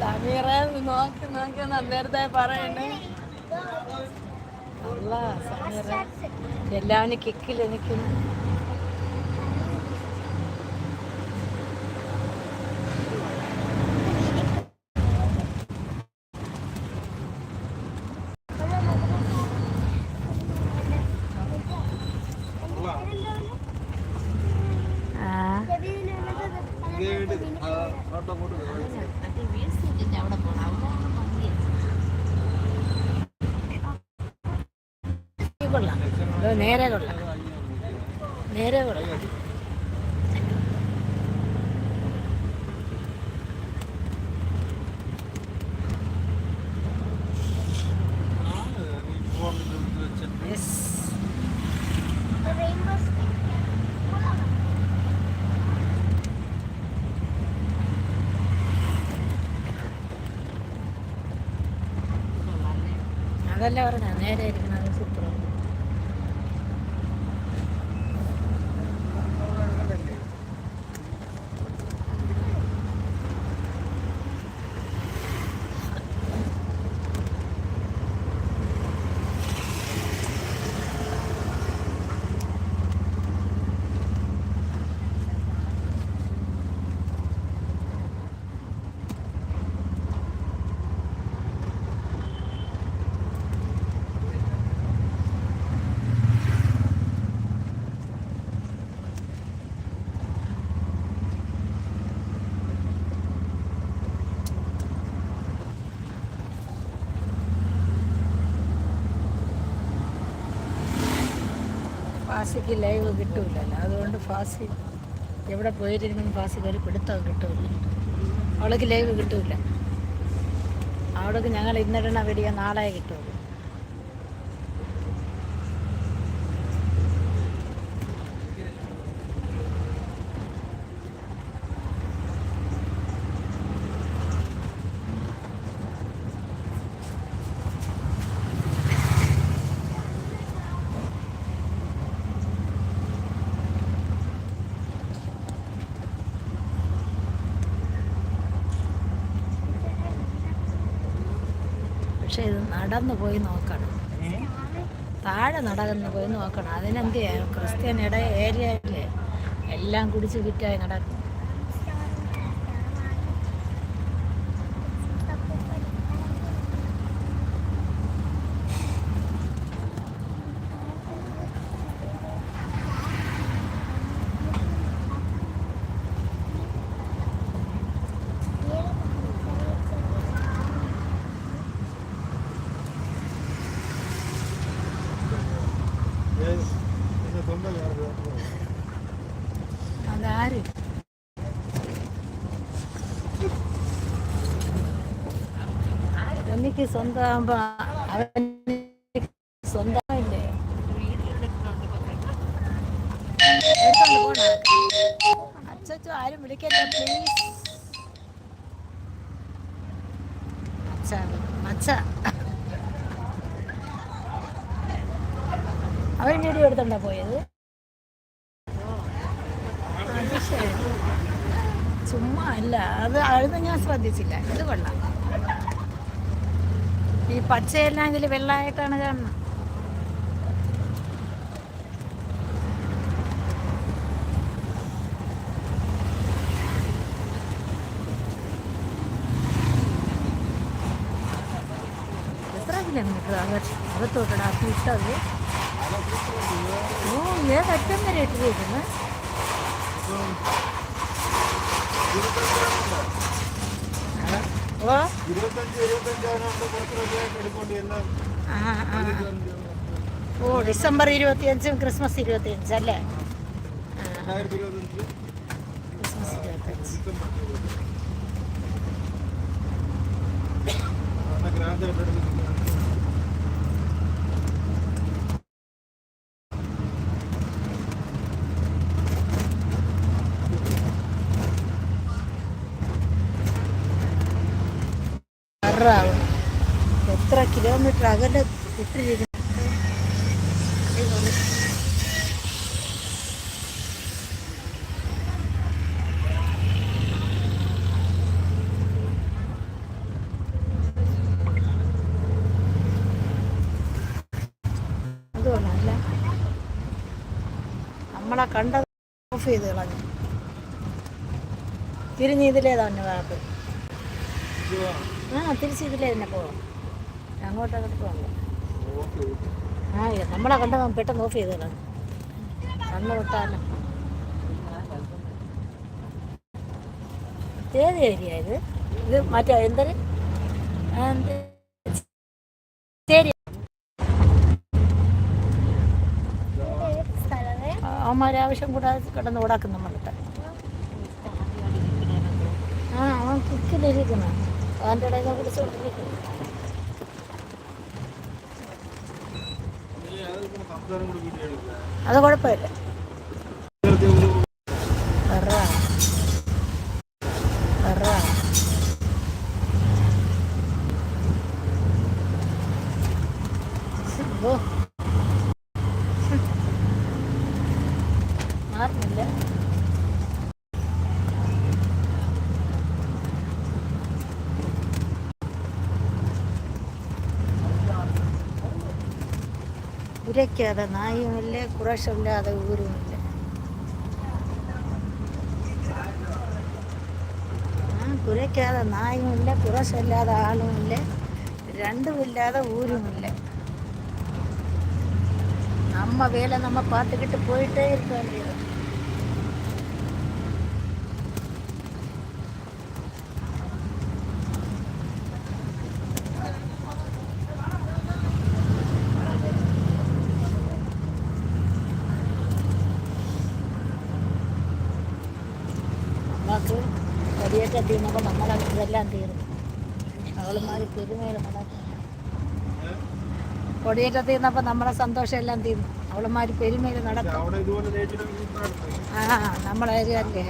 സമീറ നോക്കി നോക്കി നേരത്തെ പറയണേ. അല്ല സമീറ. നിൽക്കുന്നു നേരെ കൊള്ളാം നേരെ കൊള്ളാം അതല്ല പറഞ്ഞ നേരെ ഫാസിക്ക് ലൈവ് കിട്ടൂലല്ലോ. അതുകൊണ്ട് ഫാസി എവിടെ പോയിരുന്നെങ്കിലും ഫാസിക്ക് ഒരു പിടുത്തം കിട്ടൂല. അവൾക്ക് ലൈവ് കിട്ടൂല. അവൾക്ക് ഞങ്ങൾ ഇന്നിടണ വീഡിയോ നാളെ കിട്ടുള്ളൂ പക്ഷെ ഇത് നടന്നു പോയി നോക്കണം. താഴെ നടന്നു പോയി നോക്കണം. അതിനെന്ത് ക്രിസ്ത്യൻ ഇട ഏരിയയിലെ എല്ലാം കുടിച്ച് കിറ്റായി നടക്കും എനിക്ക് സ്വന്തമാകുമ്പോ അവൻ സ്വന്തമായില്ലേ? അച്ചോ ആരും വിളിക്കല്ലേ പ്ലീസ് അച്ഛ അവൻ വീഡിയോ എടുത്തോണ്ടാ പോയത്? ചുമ്മാ അല്ല അത് അത് ഞാൻ ശ്രദ്ധിച്ചില്ല. ഇത് കൊള്ളാം. ഈ പച്ചയെല്ലാം ഇതിൽ വെള്ളമായിട്ടാണ് കാണുന്നത് എത്ര കിലോമീറ്റർ അകത്തോട്ടടാ ഇട്ടത് ഓ ഏതറ്റം വരെ ഇട്ടിരിക്കുന്നത് ഓ ഡിസംബർ ഇരുപത്തിയഞ്ചും ക്രിസ്മസ് ഇരുപത്തിയഞ്ച് അല്ലേ? ക്രിസ്മസ് ഇരുപത്തിയഞ്ച്. എറാവണം എത്ര കിലോമീറ്റർ അകലെ ഇട്ടിരിക്കുന്നു? അതുകൊണ്ടല്ല. നമ്മളെ കണ്ടത് ഓഫ് ചെയ്ത് കളഞ്ഞു. തിരിഞ്ഞ് ഇതിലേതാണ് വാക്ക് ആ തിരിച്ച് ഇതിലേ തന്നെ പോവാം. അങ്ങോട്ട് അങ്ങോട്ട് ആ നമ്മളെ കണ്ടത് പെട്ടെന്ന് ഓഫ് ചെയ്ത് കളഞ്ഞു കണ്ണ് വിട്ടാലോ ഏത് ഏരിയ ഇത്? ഇത് മറ്റേ എന്തൊരു? ശരി അവന്മാരെ ആവശ്യം കൂടാതെ കിടന്ന് ഓടാക്കും നമ്മളിട്ട് ആ അവൻ കുക്കിലിരിക്കണം അവന്റെ ഇടയിൽ നിന്ന് അത് കുഴപ്പമില്ല. വെറുതെ குறைக்காத நாயும் இல்லை குறை சொல்லாத ஊரும் இல்லை. குறைக்காத நாயும் இல்லை குறை சொல்லாத ஆளும் இல்லை ரெண்டும் இல்லாத ஊரும் இல்லை. நம்ம வேலை நம்ம பார்த்துக்கிட்டு போயிட்டே இருக்க வேண்டியது നമുക്ക് കൊടിയേറ്റ തീർന്നപ്പോൾ നമ്മളെ ഇതെല്ലാം തീർന്നു അവളുമാർ പെരുമയിൽ നടക്കും. കൊടിയേറ്റ തീർന്നപ്പോൾ നമ്മളെ സന്തോഷം എല്ലാം തീർന്നു അവളുമാർ പെരുമയിൽ നടക്കും. ആ നമ്മളെ ഏരിയല്ലേ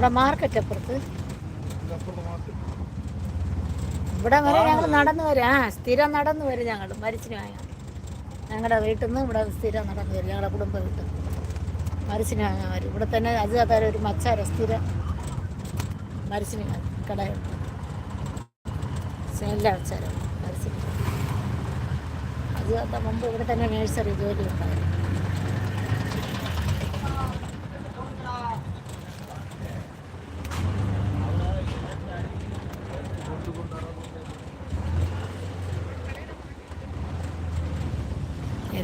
ഇവിടെ മാർക്കറ്റ് അപ്പുറത്ത്. ഇവിടെ വരെ ഞങ്ങൾ നടന്നു വരും. ആ സ്ഥിരം നടന്നു വരും ഞങ്ങൾ മരിച്ചിന് വാങ്ങാൻ. ഞങ്ങളുടെ വീട്ടിൽ നിന്ന് ഇവിടെ സ്ഥിരം നടന്നു വരും. ഞങ്ങളുടെ കുടുംബ വീട്ടിൽ മരിച്ചിന് വാങ്ങാൻ വരും. ഇവിടെ തന്നെ അതായത് ഒരു മച്ചാര സ്ഥിരം മരിച്ചിന് കടയുണ്ട് എല്ലാ അച്ചാരം മരിച്ചിന്. അത് മുമ്പ് ഇവിടെ തന്നെ നേഴ്സറി ജോലി ഉണ്ടായിരുന്നു.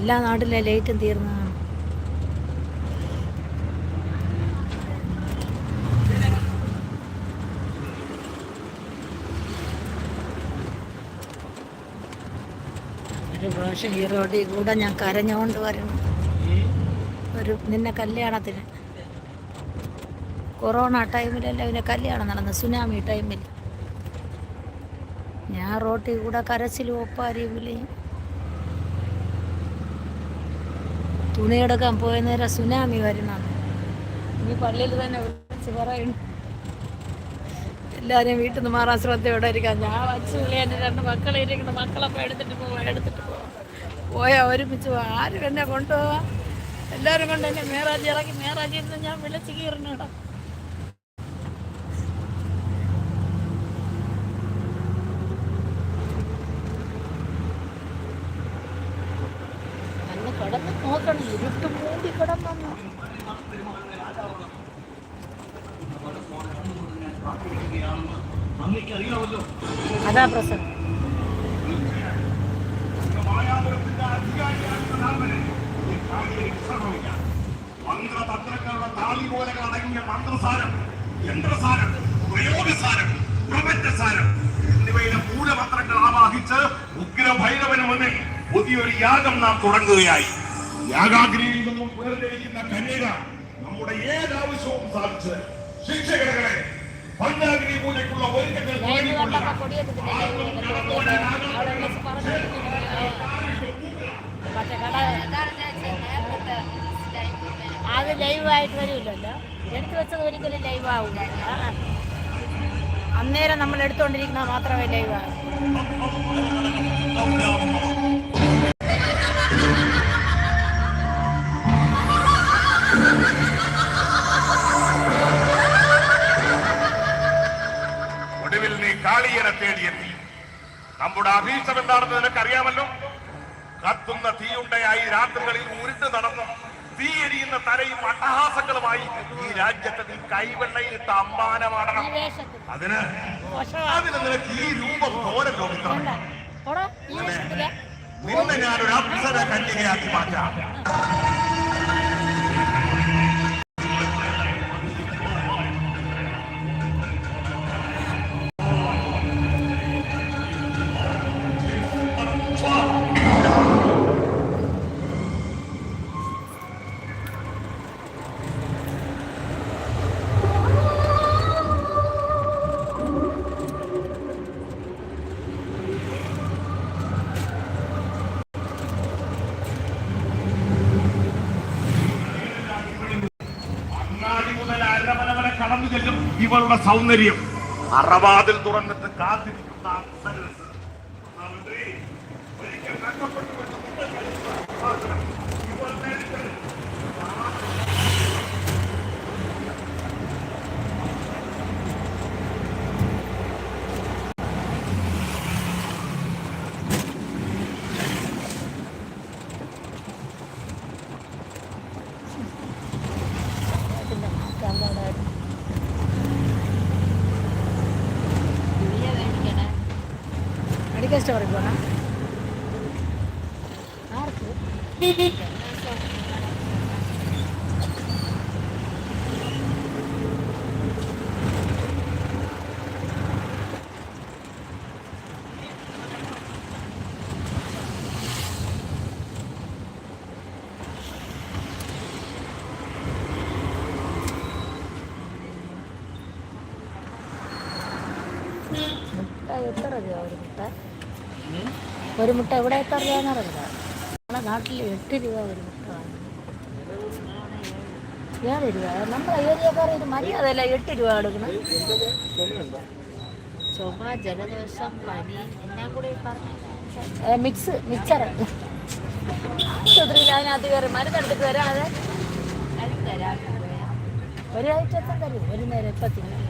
എല്ലാ നാട്ടിലെ ലൈറ്റും തീർന്നതാണ്. ഒരു പ്രാവശ്യം ഈ റോഡിൽ കൂടെ ഞാൻ കരഞ്ഞുകൊണ്ട് വരണം. ഒരു നിന്നെ കല്യാണത്തിന്. കൊറോണ ടൈമിലല്ല പിന്നെ കല്യാണം നടന്ന സുനാമി ടൈമിൽ ഞാൻ റോട്ടിൽ കൂടെ കരച്ചിലും ഒപ്പാരി വിളിയും. തുണിയെടുക്കാൻ പോയ നേരം സുനാമി വരണം ഇനി പള്ളിയിൽ തന്നെ വിളിച്ച് പറയുന്നു എല്ലാവരെയും വീട്ടിൽ നിന്ന് മാറാൻ ശ്രദ്ധയോടെ ഇരിക്കാം. ഞാൻ വച്ച് വിളി എന്റെ രണ്ട് മക്കളെ ഇരിക്കുന്നു. മക്കളൊക്കെ എടുത്തിട്ട് പോവാം എടുത്തിട്ട് പോവാം. പോയാൽ ഒരുമിച്ച് പോവാം ആരും എന്നെ കൊണ്ടുപോവാം. എല്ലാവരും കൊണ്ട് എന്നെ മേറാജി ഇറക്കി. മേറാജി എന്ന് ഞാൻ വിളിച്ച് കീറിനിടാം അന്ന് കിടന്ന് നോക്കണം ഇരുട്ട് മൂടി കിടന്നു അതാ പ്രശ്നം. മന്ത്രസാരം പ്രയോഗസാരം ആവാഹിച്ച് മുന്നിൽ പുതിയൊരു യാഗം നാം തുടങ്ങുകയായി. യാഗാഗ്നിയിൽ നിന്നും വേർതിരിക്കുന്ന കന്യക നമ്മുടെ ഏതാവശ്യവും സാധിച്ച് ശിക്ഷകളെ പഞ്ചാഗ്നി പൂജയ്ക്കുള്ള ഒരുക്കങ്ങൾ കട അത് ലൈവായിട്ട് വരില്ലല്ലോ എടുത്തു വെച്ചത് ഒരിക്കലും ലൈവ് ആവില്ല അന്നേരം നമ്മൾ എടുത്തുകൊണ്ടിരിക്കുന്നത് മാത്രമേ ലൈവ് ആകൂ എന്താണെന്ന് നിനക്കറിയാമല്ലോ? കത്തുന്ന തീയുണ്ടയായി രാത്രികളിൽ ഉരുട്ട് നടന്നു തീ എരിയുന്ന തലയും അട്ടഹാസങ്ങളുമായി ഈ രാജ്യത്തെ നീ കൈവെള്ളയിലിട്ട അമ്മാനമാടണം. അതിന് അതിന് നിനക്ക് ഈ രൂപം പോരല്ലോ ചോദിക്കണം നിന്നെ ഞാനൊരു അപ്സര കന്യകയാക്കി മാറ്റാം. ഇവളുടെ സൗന്ദര്യം അറവാതിൽ തുറന്നിട്ട് കാത്തിരിക്കുന്ന സ്റ്റോറിൽ പോകണം ആർക്ക് മുട്ട എത്ര രൂപ ഒരു മുട്ട ഒരു മുട്ട എവിടെ അറിയില്ല. നമ്മളെ നാട്ടിൽ എട്ട് രൂപ ഒരു മുട്ട. ഏഴ് രൂപ. നമ്മളെ ഏരിയക്കാർ ഇത് മര്യാദയല്ല എട്ട് രൂപ എടുക്കണം ചുമ ജലദോഷം പനി എല്ലാം കൂടി പറഞ്ഞു മിക്സ് മിക്സർ ആശുപത്രിയിൽ അതിനകത്ത് കയറി മരുന്നെടുത്തിട്ട് വരാതെ. ഒരാഴ്ച എപ്പം തരും? ഒരു നേരം തിന്നും